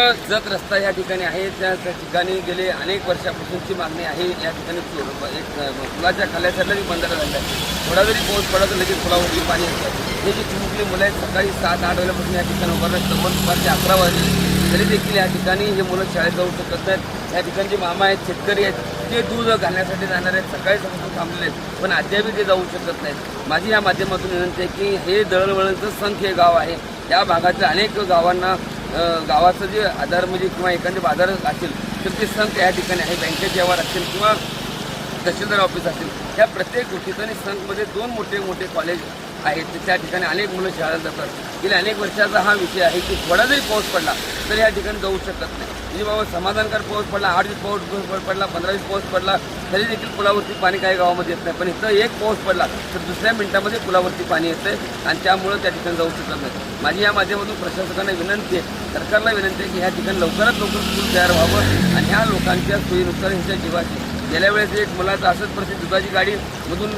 जत रस्ता या ठिकाणी आहे. त्या ठिकाणी गेले अनेक वर्षापासूनची मागणी आहे. या ठिकाणी एक अ, पुलाच्या खाल्या झालं आहे थोडा जरी पाऊस पडला तर लगेच पुलावरती पाणी येतं. हे जी चिमुकली मुलं आहेत सकाळी सात आठ वाजल्यापासून या ठिकाणी उभारलं तब्बल दुपारचे अकरा वाजले. तरी देखील या ठिकाणी हे मुलं शाळेत जाऊ शकत नाहीत. या ठिकाणचे मामा आहेत शेतकरी आहेत ते दूध घालण्यासाठी जाणार आहेत. सकाळी सकाळी थांबलेले आहेत. पण अद्यापही ते जाऊ शकत नाहीत. माझी या माध्यमातून विनंती आहे की हे दळणवळणचं संख्य हे गाव आहे. या भागातल्या अनेक गावांना गावाचं जे आधार म्हणजे किंवा एखादे बाजार असेल तर ते संत या ठिकाणी आहे. बँकेचे व्यवहार असेल किंवा तहसीलदार ऑफिस असेल या प्रत्येक गोष्टीत आणि संघमध्ये दोन मोठे मोठे कॉलेज आहेत त्या ठिकाणी अनेक मुलं शाळेला जातात. गेल्या अनेक वर्षाचा हा विषय आहे की थोडा जरी पाऊस पडला तर या ठिकाणी जाऊ शकत नाही. म्हणजे बाबा समाधानकार पाऊस पडला आठ दिवस पाऊस पडला पंधरा दिवस पाऊस पडला तरी देखील पुलावरती पाणी काही गावामध्ये येत नाही. पण इथं एक पाऊस पडला तर दुसऱ्या मिनिटामध्ये पुलावरती पाणी येतं आणि त्यामुळं त्या ठिकाणी जाऊ शकत नाही. माझी या माध्यमातून प्रशासकांना विनंती आहे सरकारला विनंती आहे की ह्या ठिकाणी लवकरात लवकर पूल तयार व्हावं आणि ह्या लोकांच्या सोयीनुसार ह्यांच्या जीवाची गेल्या वेळेस एक मुलाचा असंच परिस्थिती दुधाची गाडी मधून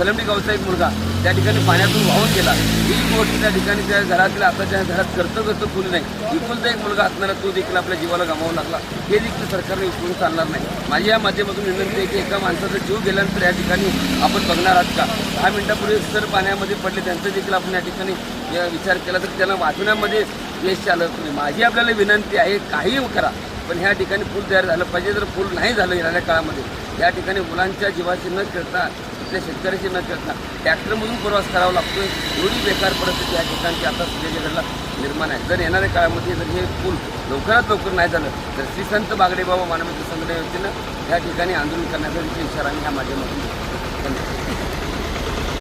सलमडी गावचा एक मुलगा त्या ठिकाणी पाण्यातून वाहून गेला. ही गोष्ट त्या ठिकाणी त्या घरातील आताच्या घरात करतं करतं फुल नाही विपुलचा एक मुलगा असणारा तो देखील आपल्या जीवाला गमावू लागला. हे देखील सरकारने विचारून चालणार नाही. माझी या माध्यमातून विनंती आहे की एका माणसाचा जीव गेल्यानंतर या ठिकाणी आपण बघणार आहात का? दहा मिनिटापूर्वी सर पाण्यामध्ये पडले त्यांचं देखील आपण या ठिकाणी विचार केला तर त्यांना वाचवण्यामध्ये यश आलं. नाही माझी आपल्याला विनंती आहे काहीही करा. पण ह्या ठिकाणी पूल तयार झालं पाहिजे. जर पूल नाही झालं येणाऱ्या काळामध्ये या ठिकाणी मुलांच्या जीवाशी न खेळता आपल्या शेतकऱ्याशी न करता ट्रॅक्टरमधून प्रवास करावा लागतोय. एवढी बेकार परिस्थिती या ठिकाणची आता सूर्यगडला निर्माण आहे. जर येणाऱ्या काळामध्ये जर हे पूल लवकरात लवकर नाही झालं तर श्री संत बागडे बाबा मानवी संघटने वतीनं या ठिकाणी आंदोलन करण्याचा विशेष इशारा आम्ही या माध्यमातून धन्यवाद.